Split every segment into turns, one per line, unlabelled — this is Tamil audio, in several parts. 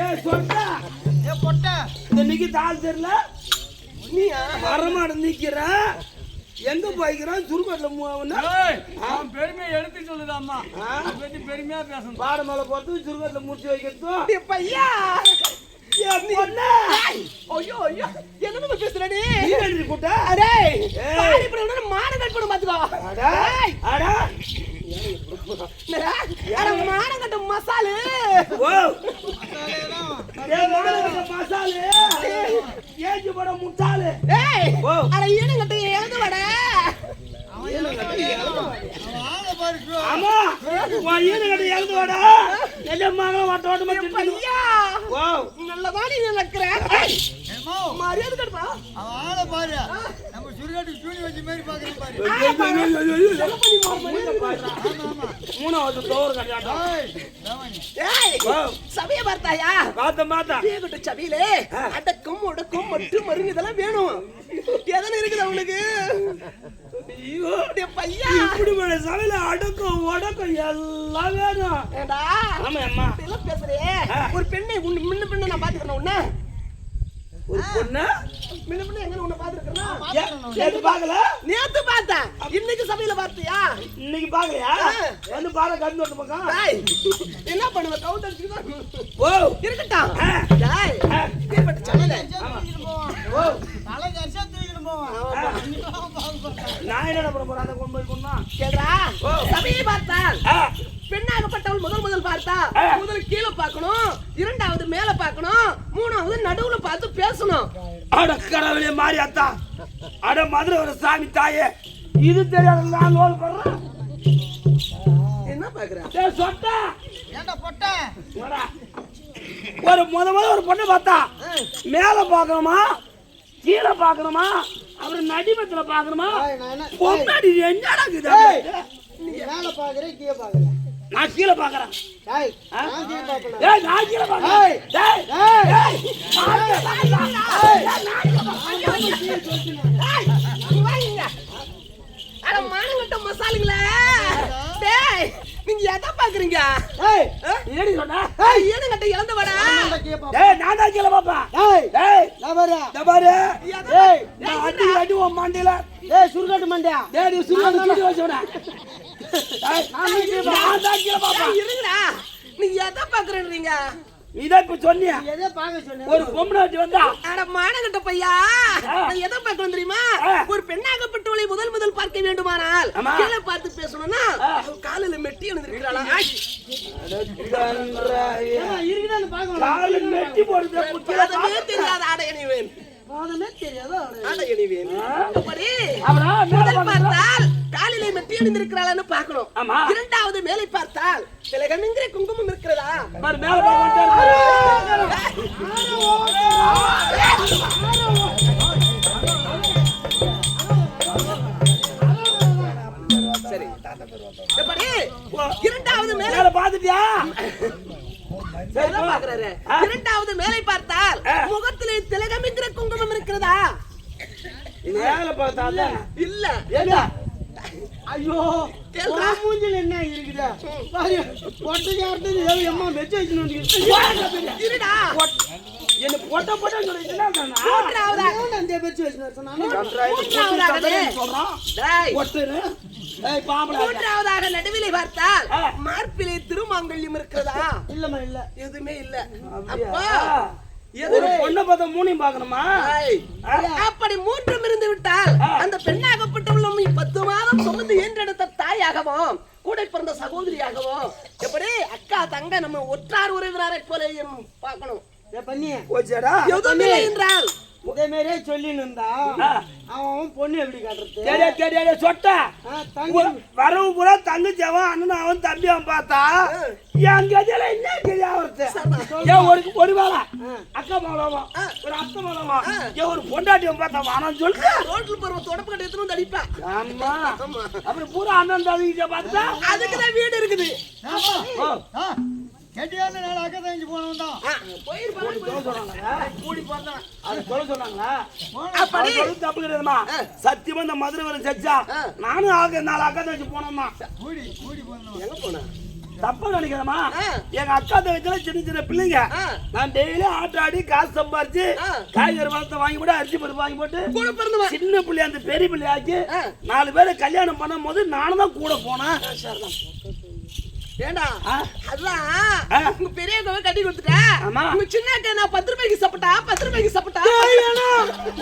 ஏய் சொல்றா
ஏ பொட்டை
இந்த நிக்கி தாள் தெரியல?
நீ
மரமாட நிக்கிற. எங்க போய்க்கிறான் சுருக்கட்டில்
ஏய், அவன் பெருமையை எடுத்து சொல்லுது அம்மா. அதை பத்தி பெருமையா பேசணும்.
பாட மேல போட்டு சுருக்கட்டில் முடிச்சு வைக்கிறதும்
பையா. என்ன பேசுற நீ?
நீ நன்றி கூட்ட?
அடே
ஏய்.
பாடி பண்ண மான கட் பண்ண பாத்துக்கோ
அடா
ஏய்.
அடா
என்னடா? அட மான கட்ட மசாலு
மசாலு ஏஞ்சி போட முட்டாளு.
அட ஈன கட்ட எழுது வட.
ஆமா உன் ஈன கடை எழுந்து வாடா நிஜமாக வட்டோட்டமா திட்டு
பையா
ஓ
நல்லதா நீ நடக்கிற
ஏம்மா,
மரியாதை கட்டுப்பா
அவன் ஆளை பாரு நம்ம சுடுகாட்டுக்கு சூனி வச்ச மாதிரி பாக்குறேன் பாரு ஆமா ஆமா
மூணாவது தோறு கல்யாணம்
சபைய பார்த்தாயா
பார்த்த மாத்தா
பேகுட்ட சபையிலே அடக்கம் ஒடுக்கம் மற்றும் மருங்கு இதெல்லாம் வேணும் எதன இருக்குது அவனுக்கு
இப்படி ஒரு சமையல அடக்கம் உடக்கம் எல்லாம் வேணும் ஆமா அம்மா
இதெல்லாம் பேசுறியே ஒரு பெண்ணை முன்ன பின்ன நான் பாத்துக்கிறேன் உன்ன
ஒரு பொண்ணு?
முன்ன பின்ன எங்க உன்னை பாத்துக்கிறேன்
நேத்து பாக்கல
நேத்து பார்த்தேன். இன்னைக்கு சபையில பார்த்தியா?
இன்னைக்கு பாக்கலையா வந்து பால கண்டு வந்து பக்கம்
டேய், என்ன பண்ணுவ? கவுண்ட் அடிச்சுக்கிட்டு
ஓ.
இருக்கட்டும்.
ஆ.
டேய்,
தூக்கிட்டு போவான்.
ஓ.
தலைக்கு அரிசியா தூக்கிட்டு போவான்.
நான் என்ன பண்ண போறேன்? அதை கொண்டு போய் கொண்டா
கேள்றா சபையை பார்த்தால்
ஆ.
பெண்ணாகப்பட்டவள் முதல் முதல் பார்த்தா. முதல் கீழே பார்க்கணும். இரண்டாவது மேல மூணாவது நடுவுல பார்த்து பேசணும்.
அட கடவுளே மாறி அத்தா அட மதுரை ஒரு சாமி தாயே. இது தெரியாத நான் லோல் பண்றேன்
என்ன பாக்குற
டேய் சொட்டா.
ஏன்டா பொட்டை?
ஒரு முத முத ஒரு பொண்ணு பார்த்தா. மேல பார்க்கணுமா? கீழே பார்க்கணுமா? அப்புறம் நடிமத்துல
என்ன-
பொண்ணாடி என்னடா
நீ மேல பாக்குற, கீழே பாக்குற.
நான் கீழே ஆ?
நான் கீழே.
டேய்.
அட மானங்கட்ட மசாலுங்களே டேய் நீங்க எதை பாக்குறீங்க
என்னடி சொன்ன
ஏய் ஏனுங்கட்ட இழந்த
பாப்பேன்.
டேய் நான் தான் கீழே
ஏய்,
டேய்
நான் பாரு.
இந்த பாரு
ஏய்,
நான் அடி அடி உன் மண்டையில
ஏய், சுடுகாட்டு மண்டையா.
டேய் சுருங்க சுடி
இருங்கடா. நீங்க எதை பாக்குறீங்க
நீ தான் இப்ப சொன்னியா?
நீ எதை பார்க்க சொன்ன?
ஒரு வந்தா.
அட பையா. நான் எதை பார்க்கணும் தெரியுமா. ஒரு பெண்ணாகப்பட்டவளை முதல் முதல் பார்க்க வேண்டுமானால். கீழே பார்த்து பேசணும்னா காலில மெட்டி எழுந்திருக்கிறாளா?
இருக்குதான்னு பார்க்கணும்.
காலு நெட்டி போடுது புத்தியில
பாதமே தெரியாத ஆடை அணிவேன்.
பாதமே தெரியாதா அவனுக்கு?
ஆடை அணிவேன். அப்படி. முதல். பார்த்தால் காலிலே மெட்டி அணிந்திருக்கிறாளான்னு பார்க்கணும்.
ஆமா.
இரண்டாவது மேலே பார்த்தால் திலகனுங்கிற குங்குமம் இருக்கிறதா? சரி. இரண்டாவது மேலே
பாத்துட்டியா.
இரண்டாவது மேலே பார்த்தால். முகத்திலே திலகமிங்கிற குங்குமம் இருக்கிறதா?
மேல பார்த்தா
இல்ல.
என்ன
ஐயோ மூஞ்சில என்ன இருக்குது? பாரு பொட்டைக்கு அறுத்தது ஏதோ எம்மா மெச்ச வச்சுன்னு
இருடா.
என்ன பொட்ட சொல்லிட்டு
அந்த பெச்சு வச்சுன்னு
மூன்றாவதாக மூன்றாவதாக நடுவிலே பார்த்தால். மார்பிலே திருமாங்கல்யம் இருக்கிறதா?
இல்லம்மா இல்ல.
எதுவுமே இல்ல? அப்பா.
பொண்ணை பார்த்தா மூணையும் பார்க்கணுமா?
அப்படி மூன்றும் இருந்து விட்டால். அந்த பெண்ணாகப்பட்டவளும் பத்து மாதம் சுமந்து ஈன்றெடுத்த தாயாகவும் கூட பிறந்த சகோதரியாகவும் எப்படி அக்கா தங்க நம்ம ஒற்றார் உறவினரை போலையும் பார்க்கணும்
போச்சேடா.
என்றால்.
இதே மாதிரியே சொல்லின்னு இருந்தா. அவன் பொண்ணு எப்படி காட்டுறது?
தெரியா தெரியா சொட்ட.
தங்கி
வரவு பூரா தங்கச்சி அவன் அண்ணன் அவன் தம்பி அவன் பார்த்தா என் கதையில என்ன தெரியா அவர்த்து ஏன் ஒரு ஒரு வேலை அக்கா ஒரு அத்தை மாவளவா ஏன் ஒரு பொண்டாட்டி அவன் பார்த்தா வானம் சொல்லு.
ரோட்ல போற தொடப்பு கட்டி எடுத்துன்னு வந்து அடிப்பேன்.
ஆமா. பூரா அண்ணன் தம்பிக்கிட்ட பார்த்தா
அதுக்குதான் வீடு இருக்குது.
கெட்டியான நாள் அக்கா போனவன்
சத்தியமா இந்த மதுரை வரை செச்சா நானும் ஆக நாலு அக்கா
கூடி போனவன்
எங்க போன?
தப்பா நினைக்கிறமா
ஆ.
எங்க அக்கா தங்கச்சில சின்ன சின்ன பிள்ளைங்க. நான் டெய்லி ஆட்டாடி காசு சம்பாரிச்சு. காய்கறி பழத்தை வாங்கி போட்டு அரிசி பருப்பு வாங்கி போட்டு சின்ன பிள்ளை அந்த பெரிய பிள்ளை ஆக்கி
ஆ.
நாலு பேரை கல்யாணம் பண்ணும் போது நானும் தான் கூட போனேன்.
ஏண்டா. அதான். உங்க பெரியவங்க கட்டி கொடுத்துட்டா. உங்க சின்ன அக்கா நான் பத்து ரூபாய்க்கு சாப்பிட்டா? பத்து ரூபாய்க்கு சாப்பிட்டா?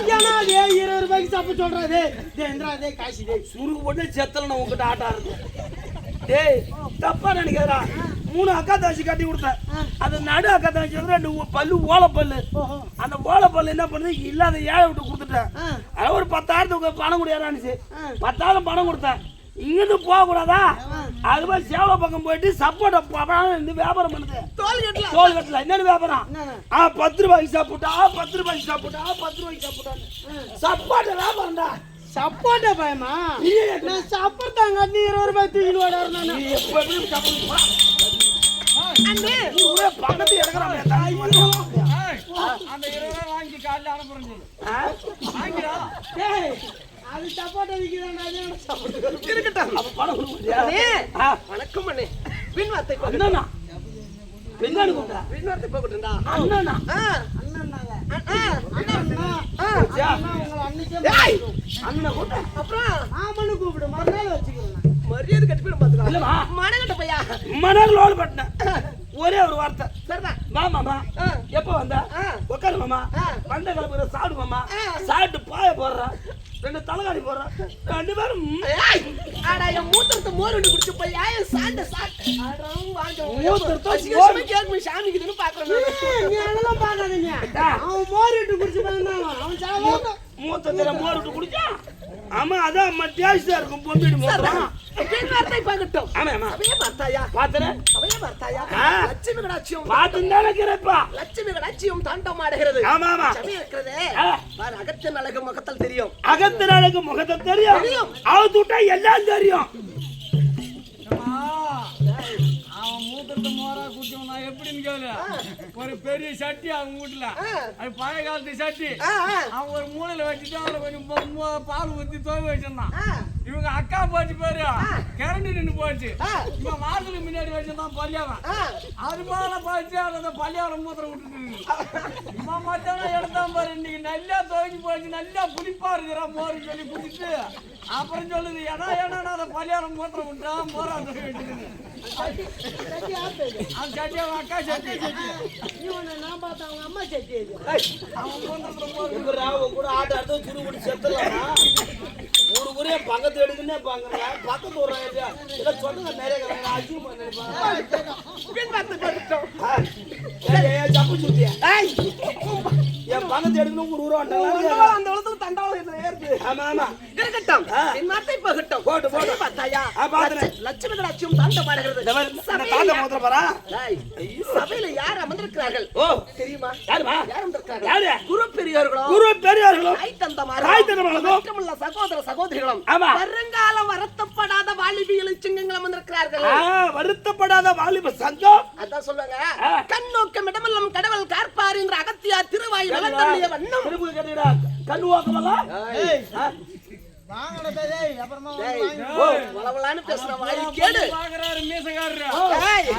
ஏன்னா அதே இருபது ரூபாய்க்கு சாப்பிட சொல்றது தேந்திரா அதே காசு டேய்.
சுருக்கு போட்டு செத்தல நான் உங்ககிட்ட ஆட்டா இருக்கு. டேய் தப்பா நினைக்கிறா மூணு அக்கா தாச்சி கட்டி கொடுத்தேன். அந்த நடு அக்கா வந்து ரெண்டு பல்லு ஓலப்பல்லு. அந்த ஓலப்பல்லு என்ன பண்ணுது? இல்லாத ஏழை விட்டு கொடுத்துட்டேன்.
ஆ.
அதான் ஒரு பத்தாயிரத்துக்கு பணம் கொடுயாரான்னுச்சு
ஆ.
பத்தாயிரம் பணம் கொடுத்தேன். இங்கிருந்து போக கூடாதா அது மாதிரி சேவல பக்கம் போயிட்டு சப்போட்டா பழம் இருந்து வியாபாரம் பண்ணுது.
தோல்
தோல் கட்டல. என்னன்னு வியாபாரம்? ஆ பத்து ரூபாய்க்கு சாப்பிட்டா பத்து ரூபாய்க்கு சாப்பிட்டா பத்து ரூபாய்க்கு சாப்பிட்டான்னு. சப்பாட்ட வியாபாரம்டா.
சப்போட்டா பயமா? நான் சாப்பிட்டாங்க நீ இருபது ரூபாய் தூக்கிட்டு ஓடாரு
நீ
நானு
எப்ப எப்படி சாப்பிடுவா
அண்ணே.
நீ ஒரே பக்கத்து எடுக்கிறான்
அந்த இருபது ரூபாய் வாங்கி காலைல அனுப்புறேன் சொல்லு. அது சப்போட்டா எனக்கு சாப்பிட்டு
இருக்கட்டும்.
அப்ப பணம் கொடுக்க முடியா?
அண்ணே.
ஆ,
வணக்கம் அண்ணே. பின் வார்த்தை
அண்ணனா? பின்னாடி கூப்பிட்டா
பின் வார்த்தை பகட்டுண்டா
அண்ணனா?
ஆ.
அண்ணன்னாங்க
அண்ணா
அண்ணா. உங்களை அன்னைக்கே
டேய்,
அண்ணனை கூப்பிட்டா
அப்புறம்?
ஆமனு கூப்பிடு. மறுநாள் வச்சுக்கிறேன் நான்.
மரியாதை கட்டி போய் பாத்துக்கலாம்.
இல்லம்மா.
மனகட்ட பையா?
லோடு பட்டினேன் ஒரே ஒரு வார்த்தை.
சரிதான்.
வா மாமா. எப்ப வந்த. உட்காரு மாமா. பண்டை கிளம்புற சாப்பிடு மாமா. சாப்பிட்டு பாய போடுறேன் ரெண்டு தலைகாணி போடுறேன் ரெண்டு பேரும்
ஆடா என் மூத்திரத்தை மோர் விட்டு குடிச்சு போய் ஏன் சாண்ட சாப்பிட்டு
மூத்திரத்தை மோர்.
பாக்குறேன்
ஏய், நீ அதெல்லாம் பார்க்காதீங்க? அவன் மோரிட்டு குடிச்சு போயிருந்தாங்க அவன்
மூத்தத்துல மோர் விட்டு குடிச்சா? ஆமா அதான் அம்மா டேஸ்டா இருக்கும் பொம்பிடு மூத்திரம்
பின் வார்த்தை பகட்டும்
ஆமா ஆமா.
அவையே பார்த்தாயா?
ஆ.
லட்சுமி கடாட்சியம்
இருக்கிறப்பா
லட்சுமி கடாட்சியம் தாண்டம் ஆடுகிறது
ஆமா ஆமா.
சமயம் இருக்கிறதே. பாரு அகத்தின் அழகு முகத்தில் தெரியும்.
அகத்து நாளுக்கு முகத்தை தெரியும்.
தெரியும்.
அவுத்து விட்டா எல்லாம் தெரியும்.
ஒரு பெரிய சட்டி அவன் வீட்டுல. அது பழைய காலத்து சட்டி. அவன் ஒரு மூலையில வச்சுட்டு அதுல கொஞ்சம் பால் ஊத்தி துவை வச்சிருந்தான். இவங்க அக்கா போச்சு பேரு. கரண்ட் நின்று போச்சு. இவன் வாசலுக்கு முன்னாடி வச்சிருந்தான் பள்ளியாவன்
ஆ.
அது மேல பார்த்து அந்த பள்ளியாவரம் மூத்திரம் விட்டுட்டு இவன் மச்சான எடுத்தான் பாரு. இன்னைக்கு நல்லா துவைஞ்சு போச்சு. நல்லா புளிப்பா இருக்கிறா மோர் சொல்லி குடிச்சிட்டு அப்புறம் சொல்லுது ஏடா நான் அந்த பள்ளியாரம் மூத்திரம் விட்டான் மோரா துவை விட்டுட்டு அந்த சட்டி அவன் அக்கா
கூட ஆட்ட ஆட்ட சுரு குடி செத்துலாமா ஒரு குறைய பக்கத்து எடுக்குன்னே பாக்குறா பக்கத்து ஒரு இல்ல சொன்னது நிறைய கலங்க அதிகமா நினைப்பாங்க ஜப்பு சுத்தியா என் எடுக்கணும் ஒரு
அந்த உலகத்துல தண்டாவளம்
ஆமா ஆமா.
இருக்கட்டும். பகட்டும்.
போட்டு, போட்டு.
பார்த்தாயா லட்சுமி கடாட்சியம் தாண்டம் ஆடுகிறது
இந்த மாதிரி பாரா?
ஏய், சபையில யார் அமர்ந்திருக்கிறார்கள்?
ஓ.
தெரியுமா?
யாருமா?
யார் அமர்ந்திருக்கிறார்கள்? குரு பெரியோர்களோ?
குரு பெரியார்களும்
தாய் மட்டுமல்ல சகோதர சகோதரிகளும்
ஆமா.
வருங்காலம் வருத்தப்படாத வாலிபிகளை சிங்கங்களும் வந்திருக்கிறார்கள்
வருத்தப்படாத வாலிப சங்கம்
அதான் சொல்லுவாங்க.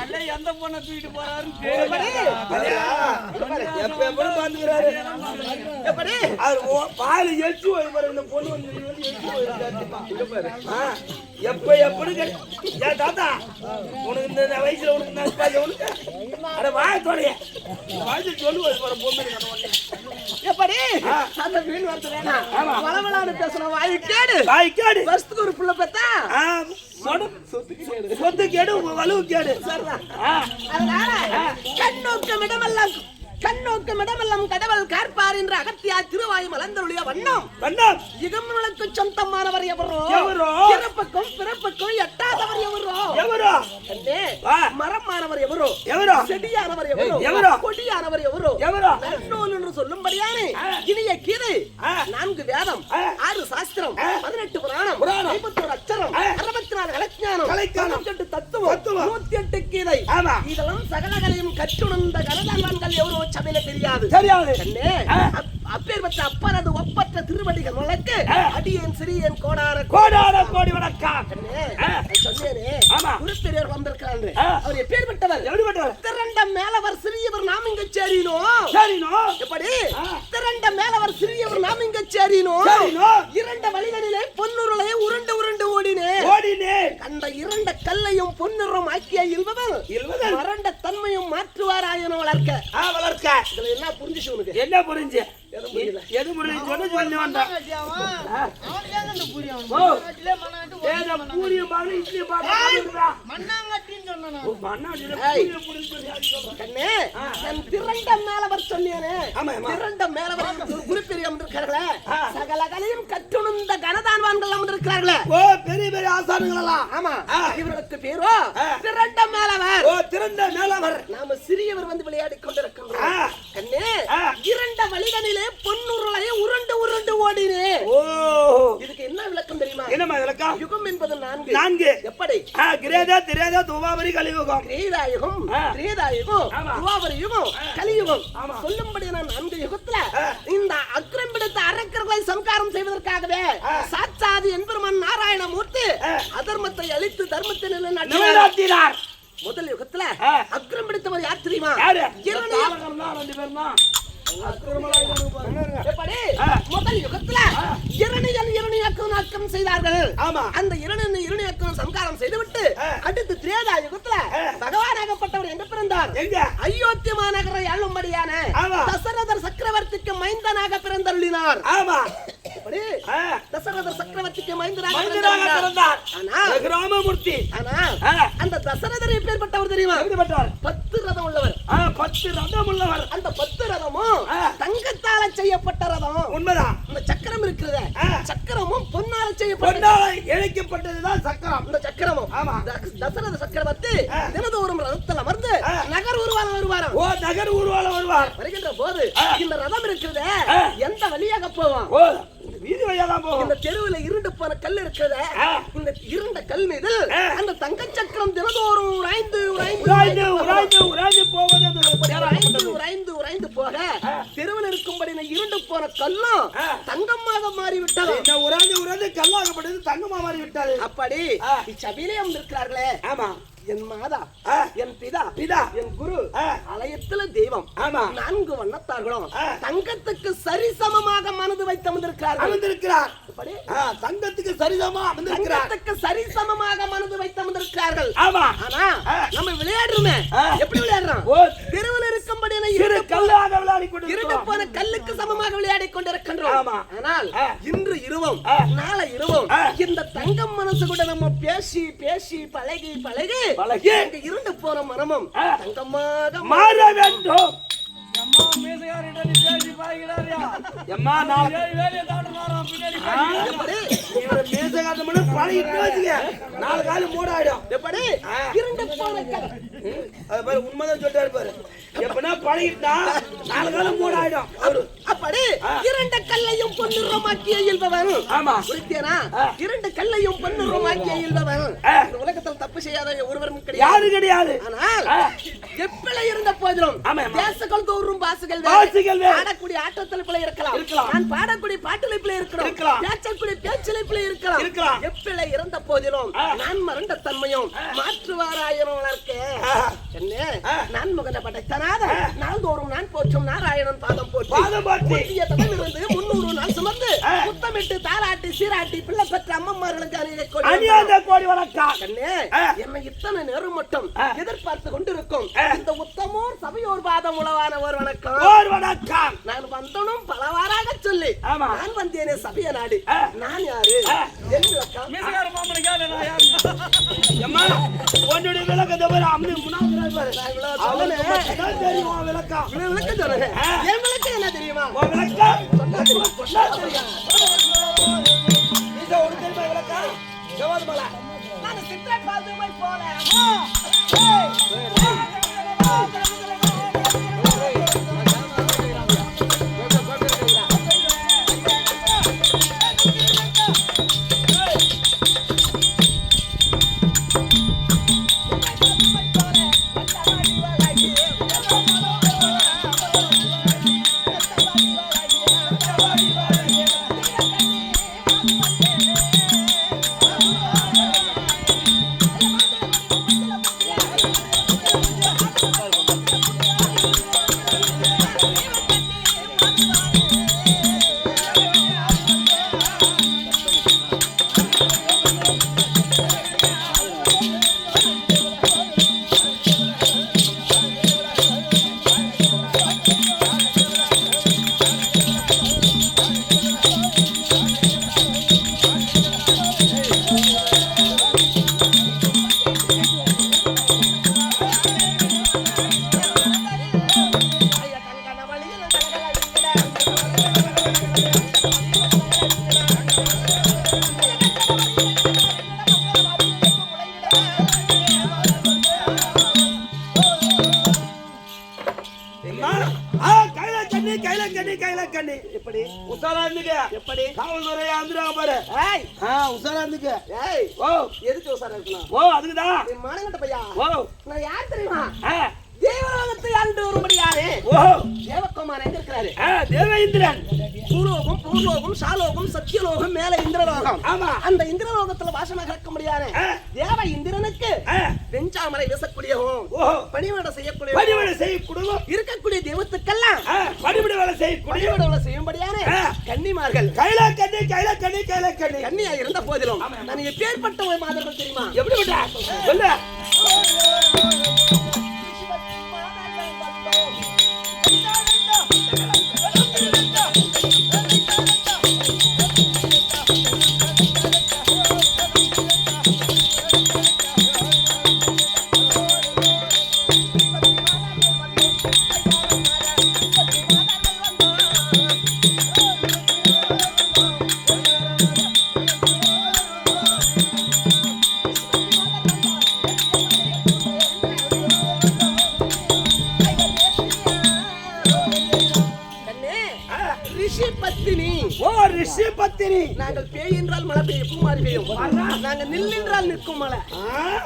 அல்ல எந்த பொண்ணை தூக்கிட்டு போறாருன்னு
எப்ப எப்படி பால் எச்சு இந்த பொண்ணு வந்து எப்ப எப்படி ஏன் தாத்தா உனக்கு இந்த வயசுல உனக்கு உனக்கு? அட வாய தோடைய வாய்ச்சி சொல்லுவது பொண்ணு
எப்படி? அந்த வீண் வார்த்தை வேணாம். வாய் கேடு.
வாய் கேடு.
வருஷத்துக்கு ஒரு புள்ள
சொடு- சொத்து கேடு வலுவு கேடு. ஆ,
அதனால கண்ணோக்கம் இடமெல்லாம் கண்ணோக்கம் இடமெல்லாம் கடவுள் கார்பார் என்ற அகத்தியா திருவாய் மலர்ந்தருடைய வண்ணம்
கண்ணம்
இகமனுக்கு சொந்தமானவர் எவரோ
எவரோ?
பிறப்புக்கும் பிறப்புக்கும் எட்டாதவர் எவரோ
எவரோ
அண்ணே,
வா.
மரமானவர் எவரோ
எவரோ
செடியானவர் எவரோ
எவரோ?
கொடியானவர் எவரோ
எவரோ?
நன்னூல் என்று சொல்லும்படியானே. இனிய கீதை. நான்கு வேதம். ஆறு சாஸ்திரம். பதினெட்டு புராணம்
புராணம்.
ஐம்பத்தோரு அச்சரம். அறுபத்தி நாலு கலைஞானம். தொண்ணூத்தெட்டு தத்துவம். நூத்தி எட்டு கீதை. இதெல்லாம் சகலகலையும் கற்றுணர்ந்த கனதான்கள் எவரோ சபையில தெரியாது.
தெரியாது.
கண்ணே
ஆ.
அப்- அப்பேற்பட்ட அப்பனது ஒப்பற்ற திருவடிகள் வழக்கு
ஆ.
அடியேன் சிறியன் கோடார
கோடான கோடி.
நான் சொன்னேனே
ஆமா.
குருப்பெரியவர் வந்திருக்கிறாரு. அவர் எப்பேற்பட்டவர்
எப்படிப்பட்டவர்
திரண்ட மேலவர் சிறியவர் நாம் இங்க சேரினோ?
சரினோ?
எப்படி. திரண்ட மேலவர் சிறியவர் நாம் இங்க சேரினோ? இரண்ட வழிகளிலே பொன்னுருளை உருண்டு உருண்டு ஓடினே.
ஓடினே.
கண்ட இரண்ட கல்லையும் பொன்னுறம் ஆக்கிய இல்வதல்
இல்வதல்.
மரண்ட தன்மையும் மாற்றுவாராயன வளர்க்க.
ஆ வளர்க்க.
இதுல என்ன புரிஞ்சுச்சு உனக்கு?
என்ன புரிஞ்சு. எது புரிஞ்சு சொன்ன சொல்லி வந்தேன். பூரியும் இட்லி பாரு மண்ணாடியில
ஏய்.
பூரியும் புரிஞ்சு சொல்லி அது சொல்றேன்.
கண்ணே என் திரண்ட மேலவர் சொன்னேனே.
ஆமா, ஆமா.
திரண்ட மேலவர் குறிப்பிரி அமர்ந்திருக்கார்களே
ஆ.
சகல கலையும் கற்றுணுந்த கனதான்வான்கள் அமர்ந்திருக்கிறார்களே.
ஓ பெரிய பெரிய ஆசானுங்கள் எல்லாம்
ஆமா.
ஆ.
இவர்களுக்கு பேரோ?
ஆ.
திரண்ட மேலவர்.
ஓ திறந்த மேலவர்.
நாம சிறியவர் வந்து விளையாடிக் கொண்டிருக்கின்றோம்.
ஆ.
கண்ணே. இரண்ட வழிகளிலே பொன்னுருளை உருண்டு உருண்டு ஓடினே.
ஓ.
இதுக்கு என்ன விளக்கம் தெரியுமா?
என்னம்மா விளக்கம்?
யுகம் என்பது நான்கு.
நான்கு.
எப்படி?
கிரேதா திரேதா துவாபரி கலியுகம்.
திரேதாயுகம்
ஆமா.
துவாபர யுகம் கலியுகம். சொல்லும்படி நான் நான்கு யுகத்துல. இந்த அக்ரம் பிடித்த அரக்கர்களை சம்காரம் செய்வதற்காகவே. சாட்சாதி என்பெருமான் நாராயணமூர்த்தி. அதர்மத்தை அழித்து தர்மத்தை நிலைநாட்டினார் முதல் யுகத்துல. அக்ரம் பிடித்தவர் யார் தெரியுமா முதல் யுகத்துல இரணியன் இரணியாக்கம் ஆக்கம் செய்தார்கள்.
ஆமா.
அந்த இரண்டு இரணியாக்கம் சம்காரம் செய்துவிட்டு. அடுத்து திரேதா யுகத்துல. பகவானாகப்பட்டவர் எங்க பிறந்தார்.
எங்க?
அயோத்தி மாநகரை ஆளும்படியான. தசரதர் சக்கரவர்த்திக்கு மைந்தனாக பிறந்தருளினார்.
ஆமா.
தசரதர் சக்கரவர்த்திக்கு பிறந்தருளினார்
பிறந்தார்.
ஆனா
கிராமமூர்த்தி
ஆனா
ஆ,
அந்த தசரதர் எப்பேற்பட்டவர் தெரியுமா? பத்து ரதம் உள்ளவர்.
பத்து ரதம் உள்ளவர்.
அந்த பத்து ரதமும். தங்கத்தால செய்யப்பட்ட ரதம்.
உண்மைதான்.
அந்த சக்கரம் இருக்கிறதே. சக்கரமும் பொன்னால செய்யப்பட்ட
இழைக்கப்பட்டதுதான் சக்கரம்.
அந்த சக்கரமும்
ஆமா.
தசரத சக்கரவர்த்தி. தினதோறும் ரதத்தில் அமர்ந்து. நகர் உருவாரம் வருவாராம்.
ஓ நகர் ஊர்வல வருவார்.
வருகின்ற போது. இந்த ரதம் இருக்கிறதே. எந்த வழியாக போவோம்?
இந்த வீதி வழியா தான் போகும்
இந்த தெருவுல இருண்டு போன கல் இருக்கிறதே. இந்த இருண்ட கல் மீது. அந்த தங்க சக்கரம் தினதோறும் உராய்ந்து உராய்ந்து
உராய்ந்து உராய்ந்து போவது
உராய்ந்து உராய்ந்து உராய்ந்து போக தெருவில் இருக்கும்படி இந்த இருண்டு போன கல்லும். தங்கமாக மாறிவிட்டது
என்ன உராய்ந்து உராய்ந்து கல்லாகப்பட்டது தங்கமா மாறி விட்டாரு
அப்படி
ஆ.
இச்சபையிலே இருக்கிறார்களே
ஆமா
என் மாதா. என் பிதா
பிதா
என் குரு
ஆ.
ஆலயத்துல தெய்வம்
ஆமா
நான்கு வண்ணத்தார்களும். தங்கத்துக்கு சரிசமமாக மனது வைத்து
அமர்ந்திருக்கிறார்? ஆ, தங்கத்துக்கு சரிசமா அமர்ந்திருக்கிறார்
சரிசமமாக மனது வைத்து அமர்ந்திருக்கிறார்கள்
ஆமா
ஆனா. நம்ம விளையாடுறோமே. எப்படி விளையாடுறோம்
சிறு கல்லாக விளையாடி
இருண்டு
கொண்டிருக்கிறோம்
போன கல்லுக்கு சமமாக விளையாடி கொண்டிருக்கின்றோம்
ஆமா.
ஆனால்
ஆ.
இன்று இருவோம்
ஆ.
நாளை இருவோம்
ஆ.
இந்த தங்கம் மனசு கூட நம்ம பேசி பேசி பழகி பழகி
பழகி.
இருண்டு போன மனமும். தங்கமாக
மாற வேண்டும் எம்மா
வேலையை தாண்டி பின்னாடி
பழகிட்டு வச்சுக்க நாலு காலு மூடாயிடும்
எப்படி
ஆ.
இருண்டு போன கல்
அது பாரு உண்மைதான் சொல்லிட்டாரு பாரு எப்படின்னா பழகிட்டா நாலு காலம் மூடாயிடும் அவரு
அப்படி
ஆ.
இரண்டு கல்லையும் பொன்னுரமாக்கிய இயல்பவன்
ஆமா
புரித்தேனா
ஆ.
இரண்டு கல்லையும் பொன்னுரமாக்கிய இயல்பவன்
ஆ.
இந்த உலகத்தில் தப்பு செய்யாத ஒருவரும் கிடையாது
யாரு கிடையாது
ஆனால். எப்பிழை இருந்த போதிலும். தேசங்கள் தோறும் பாசுகள்
பாசுகள்.
பாடக்கூடிய ஆட்டத்தில் பிழை இருக்கலாம்
இருக்கலாம்.
நான் பாடக்கூடிய பாட்டிலை பிழை இருக்கலாம்
இருக்கலாம்.
பேச்சக்கூடிய பேச்சிலை இருக்கலாம்
இருக்கலாம்.
எப்பிழை இருந்த போதிலும். நான் மறந்த தன்மையும் மாற்றுவாராயிரம் வளர்க்க. என்ன. நான் முகன படைத்தனாத நாள்தோறும் நான் போற்றும் நாராயணன் பாதம் போற்றி
பாதம்
முன்னூறு நாள் சுமந்து. முத்தமிட்டு தாலாட்டி சீராட்டி பிள்ளை பெற்ற அம்மம்மார்களுக்கு அணியை கொண்டு
அநியாந்த கோடி வணக்கம்
கண்ணே. என்னை இத்தனை நேரம் மட்டும். எதிர்பார்த்து கொண்டிருக்கும். இந்த உத்தமோர் சபையோர் பாதம் உளவான ஒரு வணக்கம்
ஓர் வணக்கம்
நான் வந்தனும் பலவாறாக சொல்லி. நான் வந்தேனே சபைய நாடு. நான் யாரு
ஆ. எம்மா உன்னுடைய விளக்கத்தை பாரு அம்மி முன்னாடி பாரு. மட்டும்தான் தெரியும் விளக்கம்
விளக்கம் சொல்றேன்
ஆ.
என் விளக்கம் என்ன தெரியுமா?
உன் விளக்கம்?
சொன்னா தெரியும்.
சொன்னா தெரியும். நீங்க ஒரு தெரியுமா விளக்கம் ஜவாது மலை
நான் சித்திரை பாதுமை போல
ஆ,
சத்தியலோகம் மேல இந்திரலோகம்.
ஆமா.
அந்த இந்திரலோகத்துல வாசமாக இருக்க முடியாது. தேவ இந்திரனுக்கு
ஆ.
வெஞ்சாமரை வீசக்கூடியவும் பணிவிட செய்யக்கூடிய
பணிவிடை செய்ய குடும்பம்
இருக்கக்கூடிய தெய்வத்துக்கெல்லாம்
பணிவிடை வேலை செய்ய குடியும்
பணிவிட செய்யும்படியான
ஆ.
கன்னிமார்கள்.
கையில கண்ணி கையில கண்ணி கையில கண்ணி
கன்னியா இருந்த போதிலும் நான் எப்பேற்பட்ட ஒரு மாதர்கள் தெரியுமா?
எப்படி சொல்லு.
நாங்கள் பேய் என்றால் மழை பெய்யும் பூ மாறி பெய்யும் நாங்க நில் என்றால் நிற்கும் மழை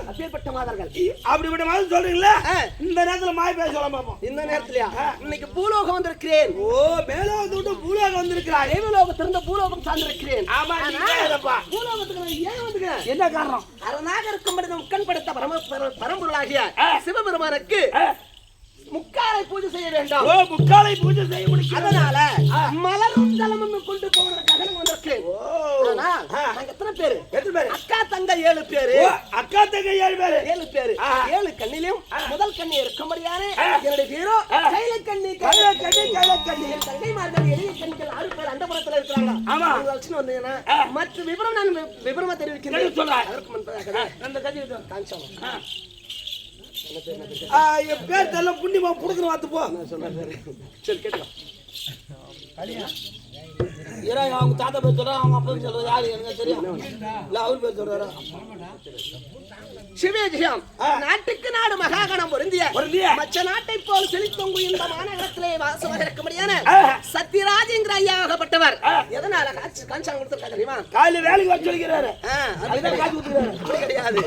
அப்பேற்பட்ட மாதர்கள்.
அப்படி விட்ட மாதிரி சொல்றீங்களா. இந்த நேரத்துல மாய் பேச சொல்ல பாப்போம்
இந்த நேரத்திலயா? இன்னைக்கு பூலோகம் வந்திருக்கிறேன்.
ஓ மேல விட்டு பூலோகம் வந்திருக்கிறாய்.
தேவலோகத்திலிருந்து பூலோகம் சார்ந்திருக்கிறேன்.
ஆமா.
பூலோகத்துக்கு ஏன் வந்துக்கிறேன்
என்ன காரணம்?
அரணாக இருக்கும்படி நம் கண் படுத்த பரம பர- பரம்பொருளாகிய. சிவபெருமானுக்கு முக்காலை பூஜை செய்ய வேண்டாம்.
ஓ முக்காலை பூஜை செய்ய முடியும்
அதனால மலரும் ஜலமும் கொண்டு போவதற்காக. நாங்க எத்தனை பேரு?
எத்தனை பேரு?
அக்கா தங்க ஏழு பேரு.
அக்கா தங்க ஏழு பேரு.
ஏழு பேரு. ஏழு கண்ணிலும் முதல் கண்ணி இருக்கும்படியான
ஆ.
என்னுடைய ஹீரோ
ஆ.
கையில கண்ணி
கையில கண்ணி. கையில கண்ணி.
என் தங்கைமார்கள் எளிய கண்ணிகள் ஆறு பேர் அந்த புறத்துல இருக்கிறாங்க
ஆமா.
அவங்க வந்தீங்கன்னா. மற்ற விவரம் நான் விவரமா தெரிவிக்கிறேன்.
சொல்றேன்.
அதற்கு முன்பதாக
அந்த கட்சி
காஞ்சம்
என் பேர் தெரியல புண்ணியமா புடுக்குற வாத்து போ.
சரி கேட்கலாம்
ஏன்னா அவங்க தாத்தா பேர் சொல்றாரு அவங்க அப்பா பேர் சொல்றாரு யாரு எனக்கு தெரியும் இல்ல அவர் பேர் சொல்றாரு
சிவஜியம். நாட்டுக்கு நாடு மகாகணம் பொருந்திய. மற்ற நாட்டை போல் செழித்தொங்கு இந்த மாநகரத்திலே வாசமாக இருக்கும்படியான
ஆ.
சத்யராஜங்கிற ஐயாகப்பட்டவர்
ஆ.
எதனால காட்சி காஞ்சாங்க கொடுத்திருக்கா தெரியுமா
காலையில வேலைக்கு வர சொல்லிக்கிறாரு
கிடையாது.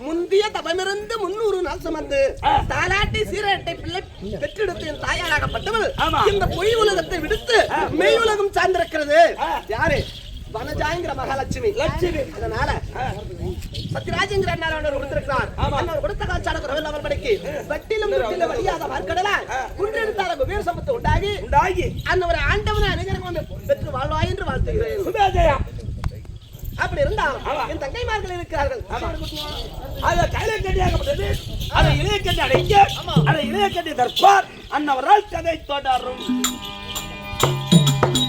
முந்திய தபமிருந்து முன்னூறு நாள் சுமந்து. தாலாட்டி பெற்றெடுத்து என் தாயாராகப்பட்டவள். இந்த பொய் உலகத்தை விடுத்து மெய் உலகம் சார்ந்திருக்கிறது. யாரு? வனஜாங்கிற மகாலட்சுமி.
லட்சுமி.
அதனால சத்யராஜங்கிற அண்ணார் அவர் கொடுத்திருக்கிறார். அண்ணார் கொடுத்த காட்சான குரவில் அவர் படிக்கு. வெட்டிலும் வெட்டிலும் வழியாத பார்க்கடல குன்றெடுத்தார குபேர சம்பத்து உண்டாகி.
உண்டாகி.
அந்த ஒரு ஆண்டவனை வந்து பெற்று வாழ்வாய் என்று வாழ்த்துகிறேன்.
சுபேஜயம்
அப்படி இருந்தால் என் தங்கைமார்கள் இருக்கிறார்கள்.
அத கையில கட்டியாகப்பட்டது அதை இளைய கட்டி அடைக்க அதை இளைய கட்டி தற்பார். அன்னவரால் கதை தொடரும்.